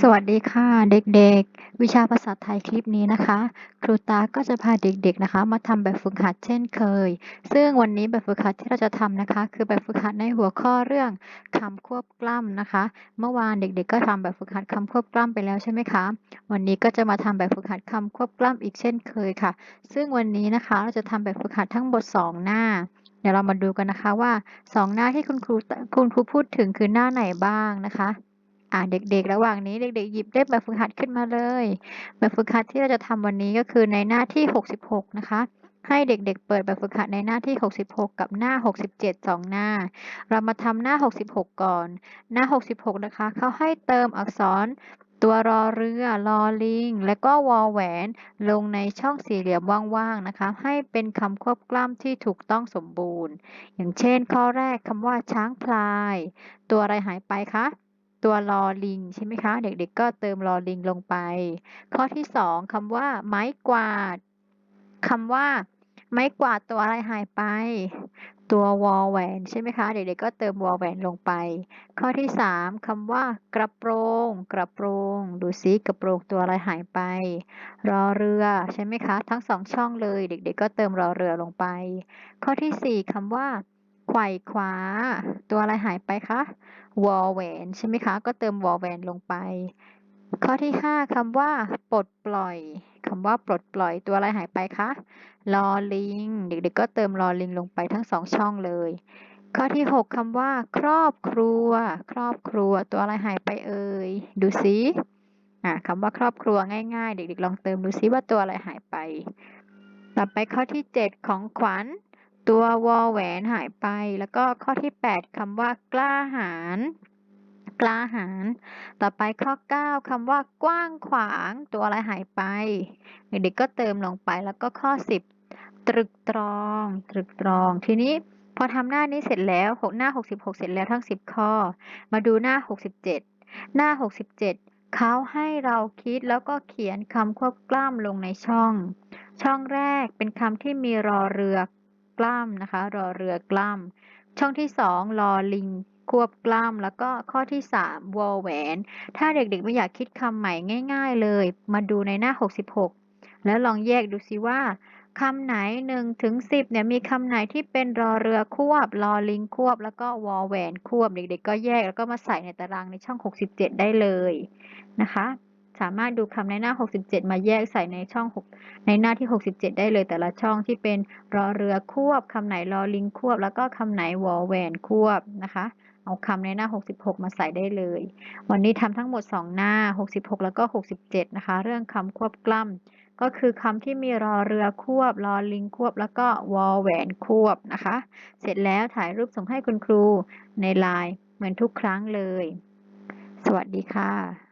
สวัสดีค่ะเด็กๆ วิชาภาษาไทยคลิปนี้นะคะ ครูตาก็จะพาเด็กๆนะคะ มาทำแบบฝึกหัดเช่นเคย ซึ่งวันนี้แบบฝึกหัดที่เราจะทำนะคะ คือแบบฝึกหัดในหัวข้อเรื่องคำควบกล้ำนะคะ เมื่อวานเด็กๆ ก็ทำแบบฝึกหัดคำควบกล้ำไปแล้วใช่ไหมคะ วันนี้ก็จะมาทำแบบฝึกหัดคำควบกล้ำอีกเช่นเคยค่ะ ซึ่งวันนี้นะคะเราจะทำแบบฝึกหัดทั้งหมด2 หน้าเดี๋ยวเรามาดูกันนะคะว่า 2 หน้าที่คุณครูคุณครูพูดถึงคือหน้าไหนบ้างนะคะ อ่าเด็กๆ ระหว่างนี้เด็กๆ หยิบเล่มแบบฝึกหัดขึ้นมาเลย แบบฝึกหัดที่เราจะทำวันนี้ก็คือในหน้าที่ 66 นะคะ ให้เด็กๆ เปิดแบบฝึกหัดในหน้าที่ 66 กับหน้า 67 2 หน้า เรามาทำหน้า 66 ก่อน หน้า 66 นะคะเขาให้เติมอักษรตัวรอเรือ รอลิง และก็วอแหวน ลงในช่องสี่เหลี่ยมว่างๆนะคะ ให้เป็นคำควบกล้ำที่ถูกต้องสมบูรณ์ อย่างเช่นข้อแรกคำว่าช้างพลาย ตัวอะไรหายไปคะ ตัวลอลิงใช่ไหมคะ เด็กๆก็เติมลอลิงลงไป ข้อที่สองคำว่า ไม้กวาดคำว่า ไม้กวาดตัวอะไรหายไป ตัววอลแหวนใช่ไหมคะ เด็กๆก็เติมวอลแหวนลงไป ข้อที่สามคำว่า กระโปรง กระโปรง ดูซิกระโปรงตัวอะไรหายไป รอเรือใช่ไหมคะ ทั้งสองช่องเลย เด็กๆก็เติมรอเรือลงไป ข้อที่สี่คำว่า ไขว่คว้า ตัวอะไรหายไปคะวอแหวนใช่ไหมคะ ก็เติมวอแหวนลงไป ข้อที่ห้าคำว่า ปลดปล่อยคำว่าปลดปล่อยตัวอะไรหายไปคะลอลิง เด็กๆก็เติมลอลิงลงไปทั้งสองช่องเลย ข้อที่หกคำว่า ครอบครัว ครอบครัวตัวอะไรหายไปเอ่ย ดูซิอ่าคำว่าครอบครัวง่ายๆ เด็กๆ ลองเติมดูซิว่าตัวอะไรหายไป ต่อไปข้อที่เจ็ดของขวัญ ตัววอแหวนหายไป แล้วก็ข้อที่ 8คำว่ากล้าหาญกล้าหาญต่อไปข้อ 9คำว่ากว้างขวางตัวอะไรหายไป เด็กๆก็เติมลงไปแล้วก็ข้อ 10 ตรึกตรอง ตรึกตรอง ทีนี้พอทำหน้านี้เสร็จแล้วหหน้า 66 เสร็จแล้วทั้ง 10 ข้อ มาดูหน้า 67 หน้า 67 เขาให้เราคิดแล้วก็เขียนคำควบกล้ำลงในช่อง ช่องแรกเป็นคำที่มีรอเรือ กล้ำนะคะ รอเรือกล้ำช่องที่สองรอลิงควบกล้ำแล้วก็ข้อที่สามวอลแหวน ถ้าเด็กๆไม่อยากคิดคำใหม่ง่ายๆเลย มาดูในหน้า 66 แล้วลองแยกดูซิว่าคำไหน1ถึง10เนี่ยมีคำไหนที่เป็นรอเรือควบรอลิงควบ แล้วก็วอลแหวนควบ เด็กๆก็แยกแล้วก็มาใส่ในตารางในช่อง 67 ได้เลยนะคะ สามารถดูคำในหน้า 67 มาแยกใส่ในช่อง 6 ในหน้าที่ 67 ได้เลยแต่ละช่องที่เป็นรอเรือควบคำไหนรอลิงควบ แล้วก็คำไหนวอแหวนควบนะคะเอาคำในหน้า 66 มาใส่ได้เลย วันนี้ทำทั้งหมด 2 หน้า 66 แล้วก็ 67 นะคะ เรื่องคำควบกล้ำ ก็คือคำที่มีรอเรือควบ รอลิงควบ แล้วก็วอแหวนควบนะคะ เสร็จแล้วถ่ายรูปส่งให้คุณครูในไลน์เหมือนทุกครั้งเลย สวัสดีค่ะ